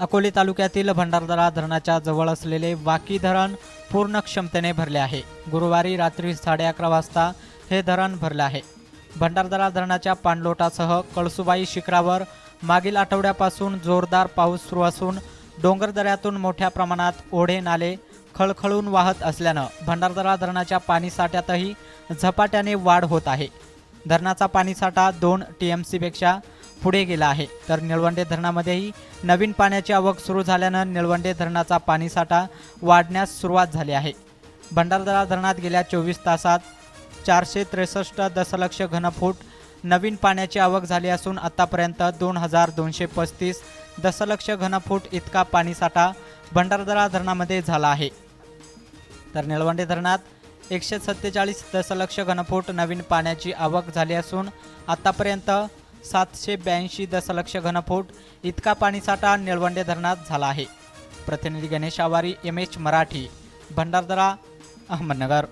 अकोले तालुक्यातील भंडारदरा धरणाच्या जवळ असलेले वाकी धरण पूर्ण क्षमतेने भरले आहे. गुरुवारी रात्री साडे अकरा वाजता हे धरण भरले आहे. भंडारदरा धरणाच्या पाणलोटासह कळसुबाई शिखरावर मागील आठवड्यापासून जोरदार पाऊस सुरू असून डोंगरदऱ्यातून मोठ्या प्रमाणात ओढे नाले खळखळून वाहत असल्यानं भंडारदरा धरणाच्या पाणीसाठ्यातही झपाट्याने वाढ होत आहे. धरणाचा पाणीसाठा दोन टी एम सीपेक्षा पुढे गेला आहे. तर निळवंडे धरणामध्येही नवीन पाण्याची आवक सुरू झाल्यानं निळवंडे धरणाचा पाणीसाठा वाढण्यास सुरुवात झाली आहे. भंडारदरा धरणात गेल्या चोवीस तासात चारशे त्रेसष्ट दशलक्ष घनफूट नवीन पाण्याची आवक झाली असून आतापर्यंत दोन हजार दोनशे पस्तीस दशलक्ष घनफूट इतका पाणीसाठा भंडारदरा धरणामध्ये झाला आहे. तर निळवंडे धरणात एकशे सत्तेचाळीस दशलक्ष घनफूट नवीन पाण्याची आवक झाली असून आतापर्यंत सातशे ब्याऐंशी दशलक्ष घनफूट इतका पाणीसाठा निळवंडे धरणात झाला आहे. प्रतिनिधी गणेश आवारी एम एच मराठी भंडारदरा अहमदनगर.